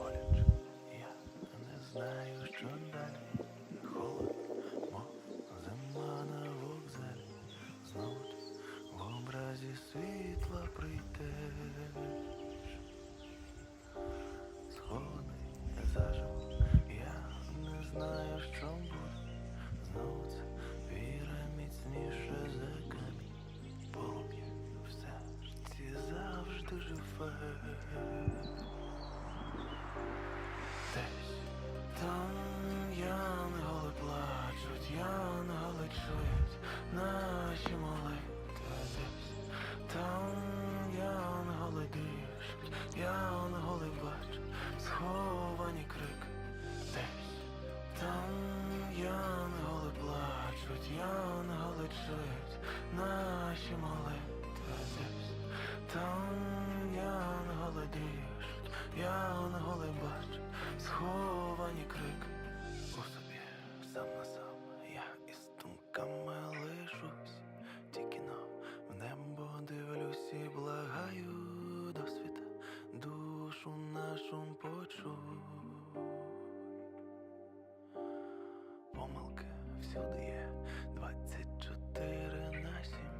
important. Yeah, and that's nice, true, наш шум почув, помилки всюди є. 24 на 7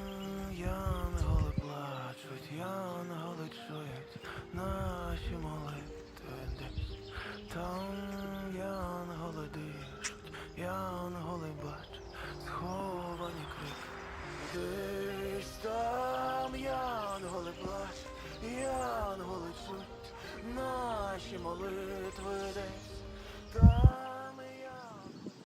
Thank you.